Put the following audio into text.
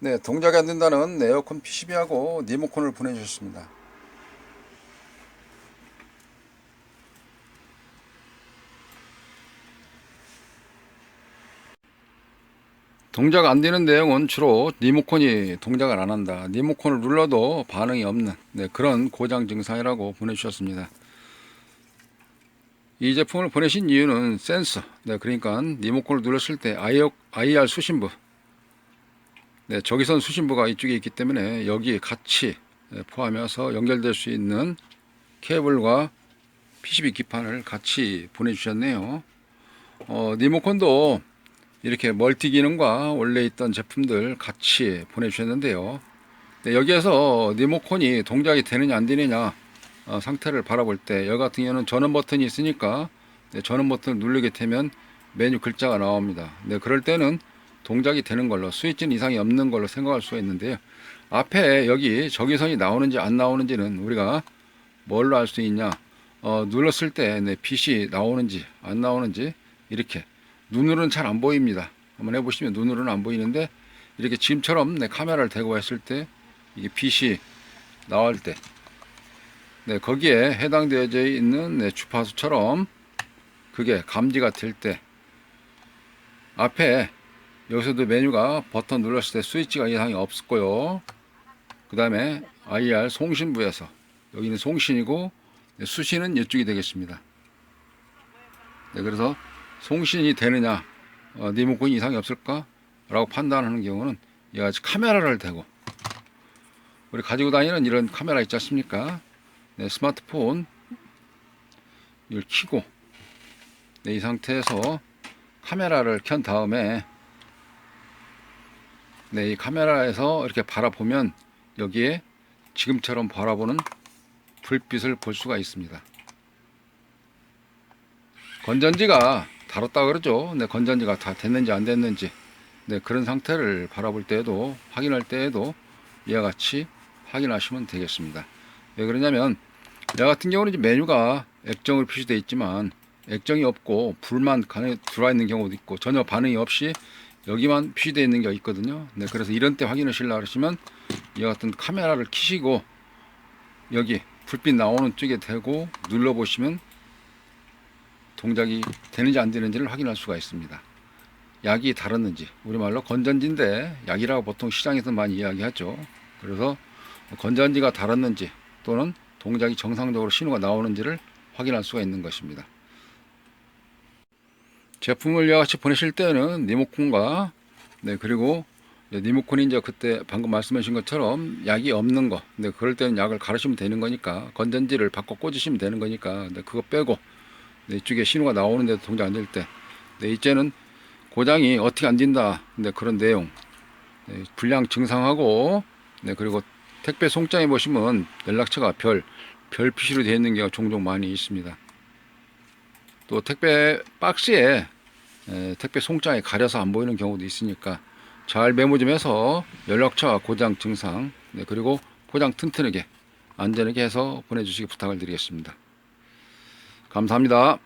네, 동작이 안 된다는 에어컨 PCB하고 리모컨을 보내주셨습니다. 동작 안 되는 내용은 주로 리모컨이 동작을 안 한다. 리모컨을 눌러도 반응이 없는 네, 그런 고장 증상이라고 보내주셨습니다. 이 제품을 보내신 이유는 센서, 네, 그러니까 리모컨을 눌렀을 때 IR 수신부, 네, 적외선 수신부가 이쪽에 있기 때문에 여기 같이 네, 포함해서 연결될 수 있는 케이블과 PCB 기판을 같이 보내주셨네요. 어, 리모컨도 이렇게 멀티 기능과 원래 있던 제품들 같이 보내주셨는데요. 네, 여기에서 리모컨이 동작이 되느냐 안 되느냐 어, 상태를 바라볼 때 여기 같은 경우는 전원 버튼이 있으니까 네, 전원 버튼을 누르게 되면 메뉴 글자가 나옵니다. 네, 그럴 때는 동작이 되는 걸로 스위치는 이상이 없는 걸로 생각할 수가 있는데요. 앞에 여기 적외선이 나오는지 안 나오는지는 우리가 뭘로 알 수 있냐? 어, 눌렀을 때 네, 빛이 나오는지 안 나오는지 이렇게 눈으로는 잘 안 보입니다. 한번 해보시면 눈으로는 안 보이는데 이렇게 지금처럼 네, 카메라를 대고 했을 때 이게 빛이 나올 때 네, 거기에 해당되어져 있는 네, 주파수처럼 그게 감지가 될 때 앞에 여기서도 메뉴가 버튼 눌렀을 때 스위치가 이상이 없고요. 그 다음에 IR 송신부에서 여기는 송신이고 네, 수신은 이쪽이 되겠습니다. 네, 그래서 송신이 되느냐, 어, 리모컨이 이상이 없을까? 라고 판단하는 경우는 같이 카메라를 대고 우리 가지고 다니는 이런 카메라 있지 않습니까? 네, 스마트폰 이걸 켜고 네, 이 상태에서 카메라를 켠 다음에 네, 이 카메라에서 이렇게 바라보면 여기에 지금처럼 바라보는 불빛을 볼 수가 있습니다. 건전지가 다뤘다 그러죠. 네, 건전지가 다 됐는지 안 됐는지 네, 그런 상태를 바라볼 때에도 확인할 때에도 이와 같이 확인하시면 되겠습니다. 왜 그러냐면 나 같은 경우는 이제 메뉴가 액정으로 표시되어 있지만 액정이 없고 불만 간에 들어와 있는 경우도 있고 전혀 반응이 없이 여기만 표시되어 있는 게 있거든요. 네, 그래서 이런 때 확인하시려고 하시면 이와 같은 카메라를 키시고 여기 불빛 나오는 쪽에 대고 눌러 보시면 동작이 되는지 안 되는지를 확인할 수가 있습니다. 약이 다랐는지 우리말로 건전지인데 약이라고 보통 시장에서 많이 이야기하죠. 그래서 건전지가 다랐는지 또는 동작이 정상적으로 신호가 나오는지를 확인할 수가 있는 것입니다. 제품을 같이 보내실 때는 리모컨과 네 그리고 리모컨이 이제 그때 방금 말씀하신 것처럼 약이 없는 거, 네 그럴 때는 약을 갈으시면 되는 거니까 건전지를 바꿔 꽂으시면 되는 거니까 네 그거 빼고 네, 이쪽에 신호가 나오는데도 동작 안 될 때, 네 이제는 고장이 어떻게 안 된다, 네 그런 내용, 네, 불량 증상하고 네 그리고 택배 송장에 보시면 연락처가 별, 별 표시로 되어 있는 경우가 종종 많이 있습니다. 또 택배 박스에 에, 택배 송장에 가려서 안 보이는 경우도 있으니까 잘 메모 좀 해서 연락처와 고장 증상 네, 그리고 포장 튼튼하게 안전하게 해서 보내주시기 부탁을 드리겠습니다. 감사합니다.